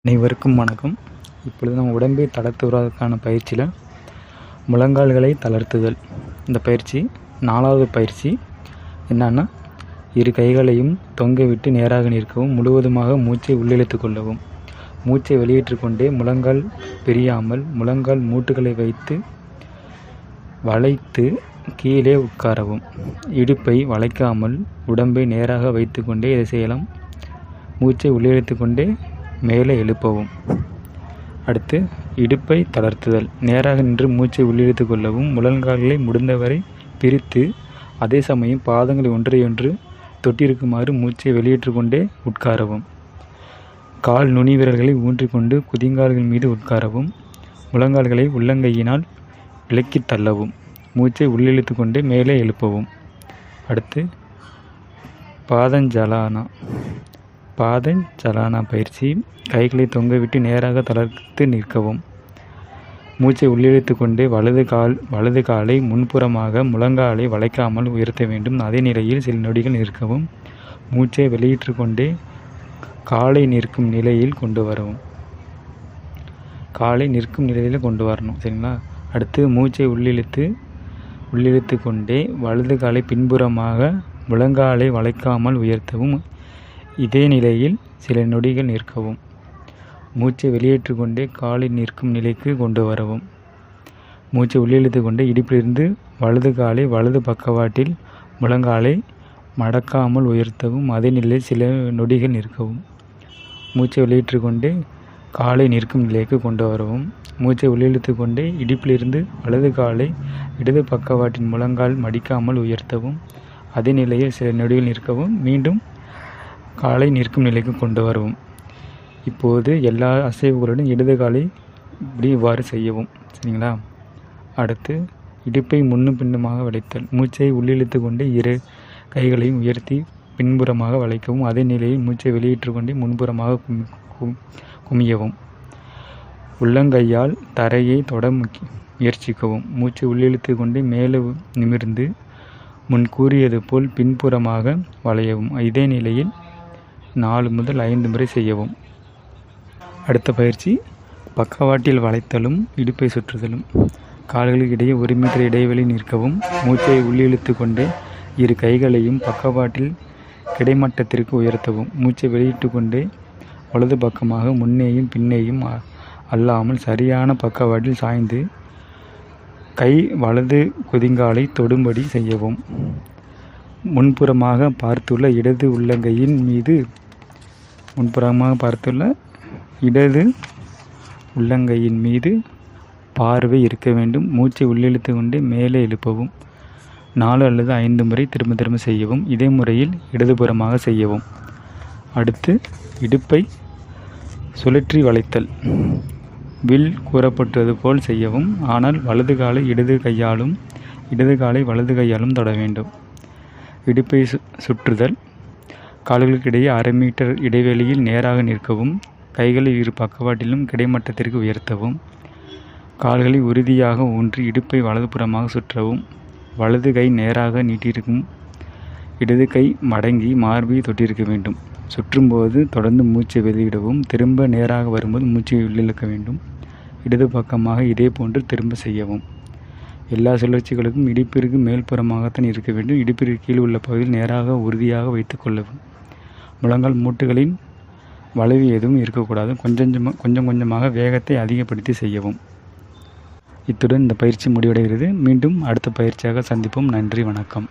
அனைவருக்கும் வணக்கம். இப்பொழுது நம்ம உடம்பை தளர்த்துவதற்கான பயிற்சியில் முழங்கால்களை தளர்த்துதல். இந்த பயிற்சி நாலாவது பயிற்சி என்னன்னா இரு கைகளையும் தொங்க விட்டு நேராக நிற்கவும் முழுவதுமாக மூச்சை உள்ளிழுத்து கொள்ளவும். மூச்சை வெளியேற்றிக் கொண்டே முழங்கால் பிரியாமல் முழங்கால் மூட்டுகளை வைத்து வளைத்து கீழே உட்காரவும். இடுப்பை வளைக்காமல் உடம்பை நேராக வைத்துக்கொண்டே இதை செய்யலாம்? மூச்சை உள்ளிழுத்து கொண்டே மேலே எழுப்பவும். அடுத்து இடுப்பை தளர்த்துதல். நேராக நின்று மூச்சை உள்ளிழுத்து கொள்ளவும் முழங்கால்களை முடிந்தவரை பிரித்து அதே சமயம் பாதங்களை ஒன்றையொன்று தொட்டிருக்குமாறு மூச்சை வெளியேற்று கொண்டே உட்காரவும். கால் நுனி விரல்களை ஊன்றிக்கொண்டு குதிங்கால்கள் மீது உட்காரவும். முழங்கால்களை உள்ளங்கையினால் விலக்கி தள்ளவும். மூச்சை உள்ளிழுத்து கொண்டு மேலே எழுப்பவும். அடுத்து பாதஞ்சலானா. பாதஞ்சலானா பயிற்சி கைகளை தொங்கவிட்டு நேராக தளர்த்து நிற்கவும். மூச்சை உள்ளிழுத்து கொண்டு வலது கால் வலது காலை முன்புறமாக முழங்காலை வளைக்காமல் உயர்த்த வேண்டும். அதே நிலையில் சில நொடிகள் நிற்கவும் மூச்சை வெளியிட்டு கொண்டே காலை நிற்கும் நிலையில் கொண்டு வரவும். காலை நிற்கும் நிலையில் கொண்டு வரணும் சரிங்களா? அடுத்து மூச்சை உள்ளிழுத்து உள்ளிழுத்து கொண்டே வலது காலை பின்புறமாக முழங்காலை வளைக்காமல் உயர்த்தவும் இதே நிலையில் சில நொடிகள் நிற்கவும். மூச்சை வெளியேற்று கொண்டே காலை நிற்கும் நிலைக்கு கொண்டு வரவும். மூச்சை உள்ளிழுத்து கொண்டே இடுப்பிலிருந்து வலது காலை வலது பக்கவாட்டில் முழங்காலை மடக்காமல் உயர்த்தவும். அதே நிலையில் சில நொடிகள் நிற்கவும். மூச்சை வெளியேற்று கொண்டே காலை நிற்கும் நிலைக்கு கொண்டு வரவும் மூச்சை உள்ளிழுத்து கொண்டே இடுப்பிலிருந்து வலது காலை இடது பக்கவாட்டின் முழங்கால் மடிக்காமல் உயர்த்தவும் அதே நிலையில் சில நொடிகள் நிற்கவும் மீண்டும் காலை நிற்கும் நிலைக்கு கொண்டு வரவும். இப்போது எல்லா அசைவுகளுடன் இடது காலை இப்படி இவ்வாறு செய்யவும். சரிங்களா? அடுத்து இடுப்பை முன்னும் பின்னுமாக வளைத்தல். மூச்சை உள்ளிழுத்து கொண்டு இரு கைகளையும் உயர்த்தி பின்புறமாக வளைக்கவும் அதே நிலையில் மூச்சை வெளியிட்டு கொண்டே முன்புறமாக குமியவும். உள்ளங்கையால் தரையை தொட முக்கி- முயற்சிக்கவும். மூச்சை உள்ளிழுத்து கொண்டு மேலே நிமிர்ந்து முன் கூறியது போல் பின்புறமாக வளையவும். இதே நிலையில் நாலு முதல் ஐந்து முறை செய்யவும். அடுத்த பயிற்சி பக்கவாட்டில் வளைத்தலும் இடுப்பை சுற்றுதலும். கால்களுக்கு இடையே ஒரு மீட்டர் இடைவெளி நிற்கவும் மூச்சை உள்ளிழுத்து கொண்டே இரு கைகளையும் பக்கவாட்டில் கிடைமட்டத்திற்கு உயர்த்தவும். மூச்சை வெளியிட்டு கொண்டே வலது பக்கமாக முன்னேயும் பின்னேயும் அ- அல்லாமல் சரியான பக்கவாட்டில் சாய்ந்து கை வலது குதிங்காலை தொடும்படி செய்யவும். முன்புறமாக பார்த்துள்ள இடது உள்ளங்கையின் மீது முன்புறமாக பார்த்துள்ள இடது உள்ளங்கையின் மீது பார்வை இருக்க வேண்டும். மூச்சை உள்ளிழுத்து கொண்டு மேலே எழுப்பவும். நாலு அல்லது ஐந்து முறை திரும்ப திரும்ப செய்யவும். இதே முறையில் இடதுபுறமாக செய்யவும். அடுத்து இடுப்பை சுழற்றி வளைத்தல். வில் கூறப்பட்டது போல் செய்யவும் ஆனால் வலது காலை இடது கையாலும் இடது காலை வலது கையாலும் தொட வேண்டும். இடுப்பை சு சுற்றுதல். கால்களுக்கிடையே அரை மீட்டர் இடைவெளியில் நேராக நிற்கவும் கைகளை இரு பக்கவாட்டிலும் கிடைமட்டத்திற்கு உயர்த்தவும் கால்களை உறுதியாக ஊன்றி இடுப்பை வலதுபுறமாக சுற்றவும் வலது கை நேராக நீட்டியிருக்கும் இடது கை மடங்கி மார்பை தொட்டிருக்க வேண்டும். சுற்றும்போது தொடர்ந்து மூச்சை வெளியிடவும் திரும்ப நேராக வரும்போது மூச்சை உள்ளிழுக்க வேண்டும். இடது பக்கமாக இதே போன்று திரும்ப செய்யவும். எல்லா சுழற்சிகளுக்கும் இடிப்பிற்கு மேல்புறமாகத்தான் இருக்க வேண்டும். இடுப்பிற்கு கீழ் உள்ள பகுதியில் நேராக உறுதியாக வைத்துக் கொள்ளவும். முழங்கால் மூட்டுகளின் வளைவு எதுவும் இருக்கக்கூடாது. கொஞ்சம் கொஞ்சம் கொஞ்சமாக வேகத்தை அதிகப்படுத்தி செய்யவும். இத்துடன் இந்த பயிற்சி முடிவடைகிறது. மீண்டும் அடுத்த பயிற்சியாக சந்திப்போம். நன்றி வணக்கம்.